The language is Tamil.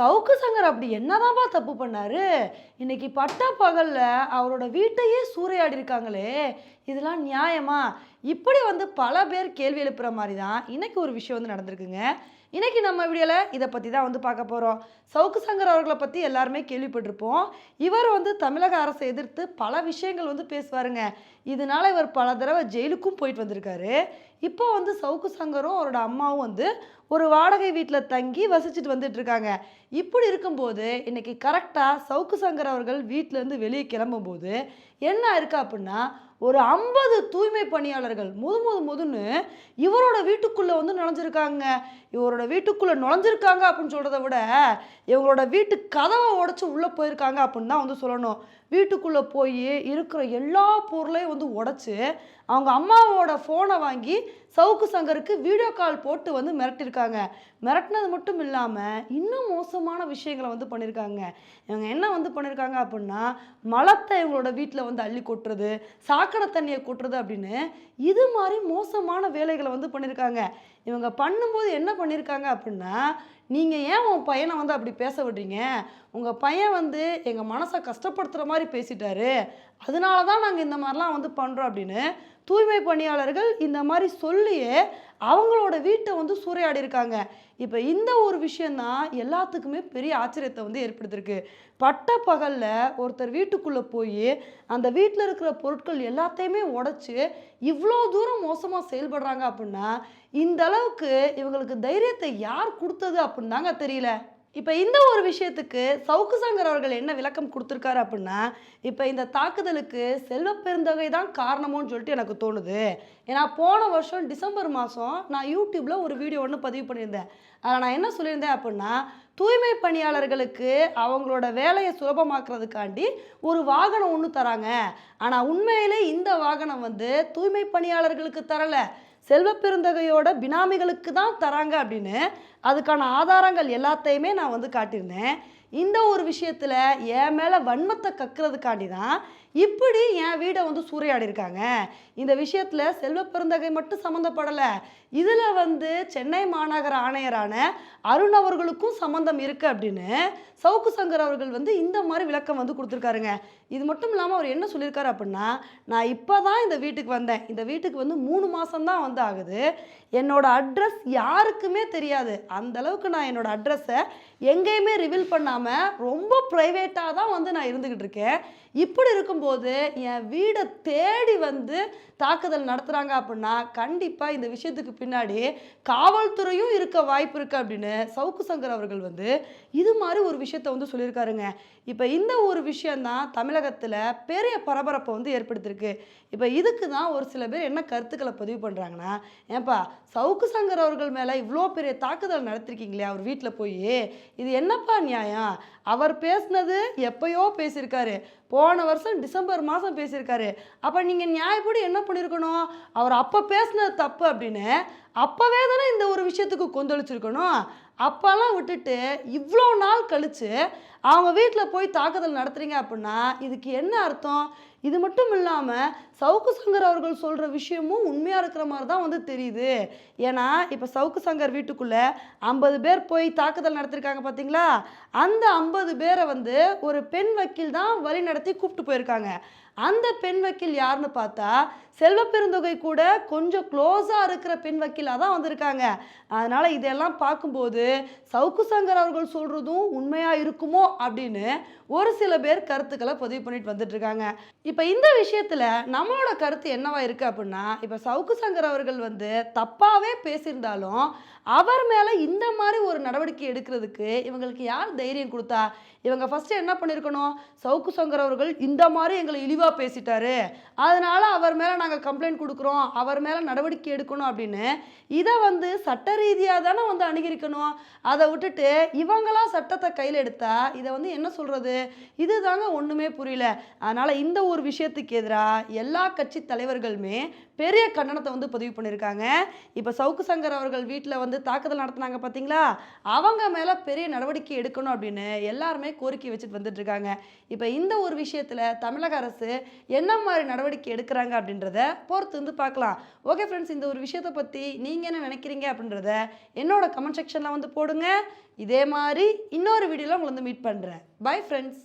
சவுக்கு சங்கர் அப்படி என்னதான்ப்பா தப்பு பண்ணாரு? இன்னைக்கு பட்ட பகலில் அவரோட வீட்டையே சூறையாடி இருக்காங்களே இதெல்லாம் நியாயமா? இப்படி வந்து பல பேர் கேள்வி எழுப்புற மாதிரி தான் இன்னைக்கு ஒரு விஷயம் வந்து நடந்திருக்குங்க. இன்னைக்கு நம்ம வீடியோவில் இதை பற்றி தான் வந்து பார்க்க போகிறோம் சவுக்கு சங்கர் அவர்களை பற்றி எல்லாருமே கேள்விப்பட்டிருப்போம். இவர் வந்து தமிழக அரசை எதிர்த்து பல விஷயங்கள் வந்து பேசுவாருங்க. இதனால இவர் பல தடவை ஜெயிலுக்கும் போயிட்டு வந்திருக்காரு. இப்போ வந்து சவுக்கு சங்கரும் அவரோட அம்மாவும் வந்து ஒரு வாடகை வீட்டில் தங்கி வசிச்சுட்டு வந்துட்டு இருக்காங்க. இப்படி இருக்கும்போது இன்னைக்கு கரெக்டாக சவுக்கு சங்கர் அவர்கள் வீட்டிலேருந்து வெளியே கிளம்பும்போது என்ன இருக்குது அப்படின்னா ஒரு ஐம்பது தூய்மை பணியாளர்கள் முது முது முதுன்னு இவரோட வீட்டுக்குள்ளே வந்து நுழைஞ்சிருக்காங்க. இவரோட வீட்டுக்குள்ளே நுழைஞ்சிருக்காங்க அப்படின்னு சொல்கிறத விட இவங்களோட வீட்டு கதவை உடச்சி உள்ளே போயிருக்காங்க அப்படின்னு தான் வந்து சொல்லணும். வீட்டுக்குள்ளே போய் இருக்கிற எல்லா பொருளையும் வந்து உடச்சி அவங்க அம்மாவோட ஃபோனை வாங்கி சவுக்கு சங்கருக்கு வீடியோ கால் போட்டு வந்து மிரட்டியிருக்காங்க. மிரட்டினது மட்டும் இல்லாமல் இன்னும் மோசமான விஷயங்களை வந்து பண்ணியிருக்காங்க. இவங்க என்ன வந்து பண்ணியிருக்காங்க அப்படின்னா மலத்தை இவங்களோட வீட்டில் வந்து அள்ளி கொட்டுறது சாக்கடை தண்ணியை கொட்டுறது அப்படின்னு இது மாதிரி மோசமான வேலைகளை வந்து பண்ணியிருக்காங்க. இவங்க பண்ணும்போது என்ன பண்ணியிருக்காங்க அப்படின்னா நீங்கள் ஏன் உன் பையனை வந்து அப்படி பேச விடுறீங்க? உங்கள் பையன் வந்து எங்கள் மனசை கஷ்டப்படுத்துகிற மாதிரி பேசிட்டாரு. அதனால தான் நாங்கள் இந்த மாதிரிலாம் வந்து பண்ணுறோம் அப்படின்னு தூய்மை பணியாளர்கள் இந்த மாதிரி சொல்லியே அவங்களோட வீட்டை வந்து சூறையாடி இருக்காங்க இப்போ இந்த ஒரு விஷயந்தான் எல்லாத்துக்குமே பெரிய ஆச்சரியத்தை வந்து ஏற்படுத்தியிருக்கு. பட்ட பகலில் ஒருத்தர் வீட்டுக்குள்ளே போய் அந்த வீட்டில் இருக்கிற பொருட்கள் எல்லாத்தையுமே உடச்சி இவ்வளோ தூரம் மோசமாக செயல்படுறாங்க அப்படின்னா இந்த அளவுக்கு இவங்களுக்கு தைரியத்தை யார் கொடுத்தது அப்படின்னு தாங்க தெரியல. இப்போ இந்த ஒரு விஷயத்துக்கு சவுக்கு சங்கர் அவர்கள் என்ன விளக்கம் கொடுத்துருக்காரு அப்படின்னா இப்போ இந்த தாக்குதலுக்கு செல்வ பெருந்தொகை தான் காரணமோன்னு சொல்லிட்டு எனக்கு தோணுது. ஏன்னா போன வருஷம் டிசம்பர் மாதம் நான் யூடியூப்பில் ஒரு வீடியோ ஒன்று பதிவு பண்ணியிருந்தேன். அதில் நான் என்ன சொல்லியிருந்தேன் அப்படின்னா தூய்மை பணியாளர்களுக்கு அவங்களோட வேலையை சுலபமாக்குறதுக்காண்டி ஒரு வாகனம் ஒன்று தராங்க. ஆனால் உண்மையிலே இந்த வாகனம் வந்து தூய்மை பணியாளர்களுக்கு தரலை. செல்வ பெருந்தகையோட பினாமிகளுக்கு தான் தராங்க அப்படின்னு அதுக்கான ஆதாரங்கள் எல்லாத்தையுமே நான் வந்து காட்டியிருந்தேன். இந்த ஒரு விஷயத்தில் என் மேலே வன்மத்தை கக்குறதுக்காண்டி தான் இப்படி என் வீடை வந்து சூறையாடி இருக்காங்க இந்த விஷயத்தில் செல்வ பெருந்தகை மட்டும் சம்மந்தப்படலை. இதில் வந்து சென்னை மாநகர ஆணையரான அருண் அவர்களுக்கும் சம்மந்தம் இருக்குது அப்படின்னு சவுக்கு சங்கர் அவர்கள் வந்து இந்த மாதிரி விளக்கம் வந்து கொடுத்துருக்காருங்க. இது மட்டும் இல்லாமல் அவர் என்ன சொல்லியிருக்காரு அப்படின்னா நான் இப்போ தான் இந்த வீட்டுக்கு வந்தேன். இந்த வீட்டுக்கு வந்து மூணு மாதம்தான் வந்து ஆகுது. என்னோடய அட்ரஸ் யாருக்குமே தெரியாது. அந்த அளவுக்கு நான் என்னோடய அட்ரஸை எங்கேயுமே ரிவீல் பண்ணாமல் ரொம்ப ப்ரைவேட்டாக தான் வந்து நான் இருந்துக்கிட்டு இருக்கேன். இப்படி இருக்கும்போது என் வீடை தேடி வந்து தாக்குதல் நடத்துகிறாங்க அப்படின்னா கண்டிப்பாக இந்த விஷயத்துக்கு பின்னாடி காவல்துறையும் இருக்க வாய்ப்பு இருக்குது அப்படின்னு சவுக்கு சங்கர் அவர்கள் வந்து இது மாதிரி ஒரு விஷயத்த வந்து சொல்லியிருக்காருங்க. இப்போ இந்த ஒரு விஷயந்தான் தமிழகத்தில் பெரிய பரபரப்பை வந்து ஏற்படுத்தியிருக்கு. இப்போ இதுக்கு தான் ஒரு சில பேர் என்ன கருத்துக்களை பதிவு பண்ணுறாங்கன்னா ஏன்பா சவுக்கு சங்கர் அவர்கள் மேலே இவ்வளோ பெரிய தாக்குதல் நடத்திருக்கீங்களே அவர் வீட்டில் போய் இது என்னப்பா நியாயம்? அவர் பேசுனது எப்பயோ பேசியிருக்காரு. போன வருஷம் டிசம்பர் மாதம் பேசியிருக்காரு. அப்போ நீங்கள் நியாயப்படி என்ன பண்ணியிருக்கணும் அவர் அப்போ பேசினது தப்பு அப்படின்னு அப்போவே தானே இந்த ஒரு விஷயத்துக்கு கொந்தளிச்சிருக்கணும். அப்போல்லாம் விட்டுட்டு இவ்வளோ நாள் கழித்து அவங்க வீட்டில் போய் தாக்குதல் நடத்துகிறீங்க அப்படின்னா இதுக்கு என்ன அர்த்தம்? இது மட்டும் இல்லாமல் சவுக்கு சங்கர் அவர்கள் சொல்கிற விஷயமும் உண்மையாக இருக்கிற மாதிரி தான் வந்து தெரியுது. ஏன்னா இப்போ சவுக்கு சங்கர் வீட்டுக்குள்ளே ஐம்பது பேர் போய் தாக்குதல் நடத்திருக்காங்க பார்த்தீங்களா அந்த ஐம்பது பேரை வந்து ஒரு பெண் வக்கீல் தான் வழி நடத்தி கூப்பிட்டு போயிருக்காங்க. அந்த பெண் வக்கீல் யாருன்னு பார்த்தா செல்வ பெருந்தொகை கூட கொஞ்சம் க்ளோஸாக இருக்கிற பெண் வக்கீலாக தான் வந்திருக்காங்க. அதனால் இதெல்லாம் பார்க்கும்போது சவுக்கு சங்கர் அவர்கள் சொல்கிறதும் உண்மையாக இருக்குமோ அப்படின்னு ஒரு சில பேர் கருத்துக்களை பதிவு பண்ணிட்டு வந்துட்டு இருக்காங்க. இப்போ இந்த விஷயத்தில் நம்மளோட கருத்து என்னவா இருக்குது அப்படின்னா இப்போ சவுக்கு சங்கர் அவர்கள் வந்து தப்பாகவே பேசியிருந்தாலும் அவர் மேலே இந்த மாதிரி ஒரு நடவடிக்கை எடுக்கிறதுக்கு இவங்களுக்கு யார் தைரியம் கொடுத்தா? இவங்க ஃபஸ்ட்டு என்ன பண்ணியிருக்கணும் சவுக்கு சங்கர் அவர்கள் இந்த மாதிரி எங்களை இழிவாக பேசிட்டாரு. அதனால் அவர் மேலே நாங்கள் கம்ப்ளைண்ட் கொடுக்குறோம். அவர் மேலே நடவடிக்கை எடுக்கணும் அப்படின்னு இதை வந்து சட்ட ரீதியாக தானே வந்து அணுகிருக்கணும் அதை விட்டுட்டு இவங்களா சட்டத்தை கையில் எடுத்தா இதை வந்து என்ன சொல்கிறது இது தாங்க ஒன்றுமே புரியல. அதனால் இந்த ஒரு ஒரு விஷயத்துக்கு எதிராக எல்லா கட்சி தலைவர்களுமே பெரிய கண்டனத்தை வந்து பதிவு பண்ணியிருக்காங்க. இப்போ சவுக்கு சங்கர் அவர்கள் வீட்டில் வந்து தாக்குதல் நடத்தினாங்க பார்த்தீங்களா அவங்க மேலே பெரிய நடவடிக்கை எடுக்கணும் அப்படின்னு எல்லாருமே கோரிக்கை வச்சுட்டு வந்துட்டு இருக்காங்க இப்போ இந்த ஒரு விஷயத்தில் தமிழக அரசு என்ன மாதிரி நடவடிக்கை எடுக்கிறாங்க அப்படின்றத பொறுத்து வந்து பார்க்கலாம். ஓகே ஃப்ரெண்ட்ஸ் இந்த ஒரு விஷயத்தை பற்றி நீங்கள் என்ன நினைக்கிறீங்க அப்படின்றத என்னோட கமெண்ட் செக்ஷனில் வந்து போடுங்க. இதே மாதிரி இன்னொரு வீடியோவில் உங்களை வந்து மீட் பண்ணுறேன் பை ஃப்ரெண்ட்ஸ்